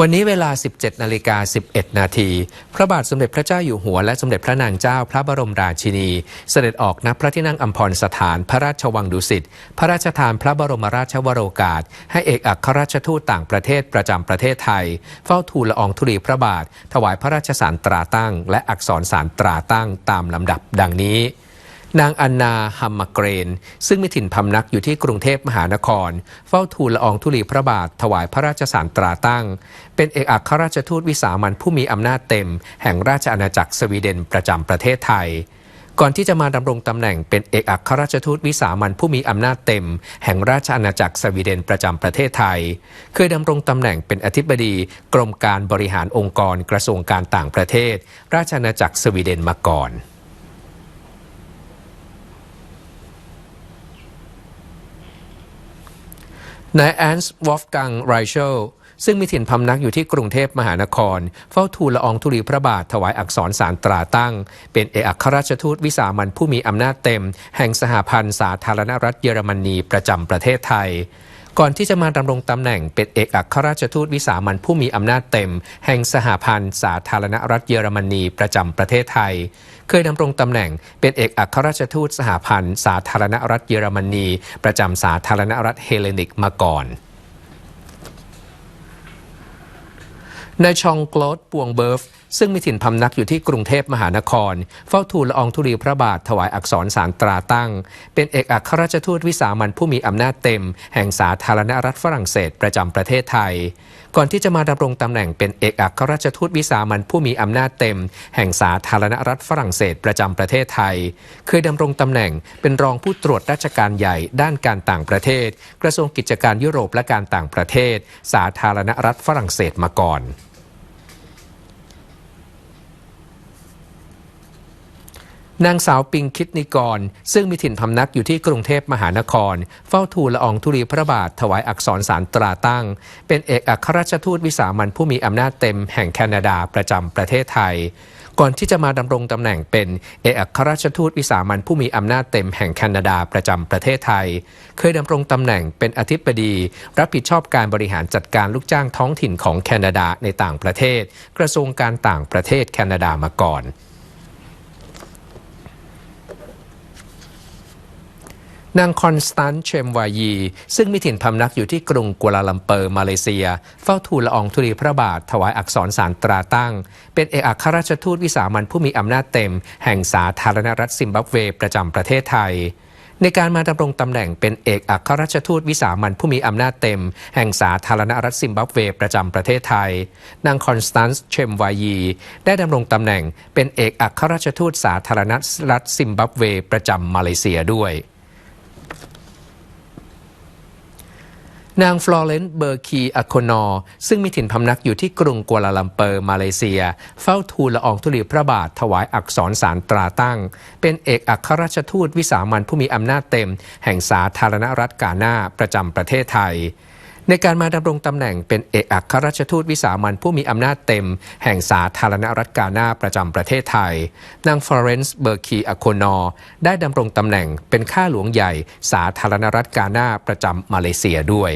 วันนี้เวลา 17 นาฬิกา 11 นาที พระบาทสมเด็จพระเจ้าอยู่หัวและสมเด็จพระนางเจ้าพระบรมราชินี เสด็จออกณพระที่นั่งอัมพรสถานพระราชวังดุสิต พระราชทานพระบรมราชวโรกาส ให้เอกอัครราชทูตต่างประเทศประจำประเทศไทย เฝ้าทูลละอองธุลีพระบาท ถวายพระราชสารตราตั้ง และอักษรสารตราตั้งตามลำดับดังนี้ นางอันนาฮัมมาเกรน ซึ่งมีถิ่นพำนักอยู่ที่กรุงเทพมหานคร เฝ้าทูลละอองธุลีพระบาทถวายพระราชสารตราตั้ง เป็นเอกอัครราชทูตวิสามันผู้มีอำนาจเต็ม แห่งราชอาณาจักรสวีเดนประจำประเทศไทย ก่อนที่จะมาดำรงตำแหน่งเป็นเอกอัครราชทูตวิสามันผู้มีอำนาจเต็ม แห่งราชอาณาจักรสวีเดนประจำประเทศไทย เคยดำรงตำแหน่งเป็นอธิบดี กรมการบริหารองค์กรกระทรวงการต่างประเทศ ราชอาณาจักรสวีเดนมาก่อน นายแอนส์วอฟกังไรเชลซึ่งมีถิ่นพำนักอยู่ที่กรุงเทพมหานคร เฝ้าทูลละอองธุลีพระบาทถวายอักษรสารตราตั้ง เป็นเอกอัครราชทูตวิสามันผู้มีอำนาจเต็ม แห่งสหพันธ์สาธารณรัฐเยอรมนีประจำประเทศไทย ก่อนที่จะมาดำรงตำแหน่งเป็นเอกอัครราชทูตวิสามันผู้มีอำนาจเต็ม แห่งสหพันธ์สาธารณรัฐเยอรมนีประจำประเทศไทย เคยดำรงตำแหน่งเป็นเอกอัครราชทูตสหพันธ์สาธารณรัฐเยอรมนี ประจำสาธารณรัฐเฮเลนิกมาก่อนนายชองโกลดปวงเบิร์ฟ ซึ่งมีถิ่นพำนักอยู่ที่กรุงเทพมหานคร เฝ้าทูลละอองธุลีพระบาทถวายอักษรสารตราตั้ง เป็นเอกอัครราชทูตวิสามันผู้มีอำนาจเต็ม แห่งสาธารณรัฐฝรั่งเศสประจำประเทศไทย ก่อนที่จะมาดำรงตำแหน่งเป็นเอกอัครราชทูตวิสามันผู้มีอำนาจเต็ม แห่งสาธารณรัฐฝรั่งเศสประจำประเทศไทย เคยดำรงตำแหน่งเป็นรองผู้ตรวจราชการใหญ่ด้านการต่างประเทศ กระทรวงกิจการยุโรปและการต่างประเทศ สาธารณรัฐฝรั่งเศสมาก่อน นางสาวปิงคิดนิกร ซึ่งมีถิ่นพำนักอยู่ที่กรุงเทพมหานคร เฝ้าทูลละอองธุลีพระบาทถวายอักษรสารตราตั้ง เป็นเอกอัครราชทูตวิสามันผู้มีอำนาจเต็มแห่งแคนาดาประจำประเทศไทย ก่อนที่จะมาดำรงตำแหน่งเป็นเอกอัครราชทูตวิสามันผู้มีอำนาจเต็มแห่งแคนาดาประจำประเทศไทย เคยดำรงตำแหน่งเป็นอธิบดี รับผิดชอบการบริหารจัดการลูกจ้างท้องถิ่นของแคนาดาในต่างประเทศ กระทรวงการต่างประเทศแคนาดามาก่อน นางคอนสแตนต์เชมวายี ซึ่งมีถิ่นพำนักอยู่ที่กรุงกัวลาลัมเปอร์ มาเลเซีย เฝ้าทูลละอองธุลีพระบาท ถวายอักษรสารตราตั้ง เป็นเอกอัครราชทูตวิสามันผู้มีอำนาจเต็ม แห่งสาธารณรัฐซิมบับเว ประจำประเทศไทย ในการมาดำรงตำแหน่งเป็นเอกอัครราชทูตวิสามันผู้มีอำนาจเต็ม แห่งสาธารณรัฐซิมบับเว ประจำประเทศไทย นางคอนสแตนซ์เชมวายี ได้ดำรงตำแหน่งเป็นเอกอัครราชทูตสาธารณรัฐซิมบับเว ประจำมาเลเซียด้วย นางฟลอเรนซ์เบอร์คีอโคนอซึ่งมีถิ่นพำนักอยู่ที่กรุงกัวลาลัมเปอร์ มาเลเซีย เฝ้าทูลละอองธุลีพระบาทถวายอักษรสารตราตั้ง เป็นเอกอัครราชทูตวิสามันผู้มีอำนาจเต็ม แห่งสาธารณรัฐกาหน้าประจำประเทศไทย ในการมาดำรงตำแหน่งเป็นเอกอัครราชทูตวิสามันผู้มีอำนาจเต็ม แห่งสาธารณรัฐกาหน้าประจำประเทศไทย นางฟลอเรนซ์เบอร์คีอโคนอได้ดำรงตำแหน่งเป็นข้าหลวงใหญ่ สาธารณรัฐกาหน้าประจำมาเลเซียด้วย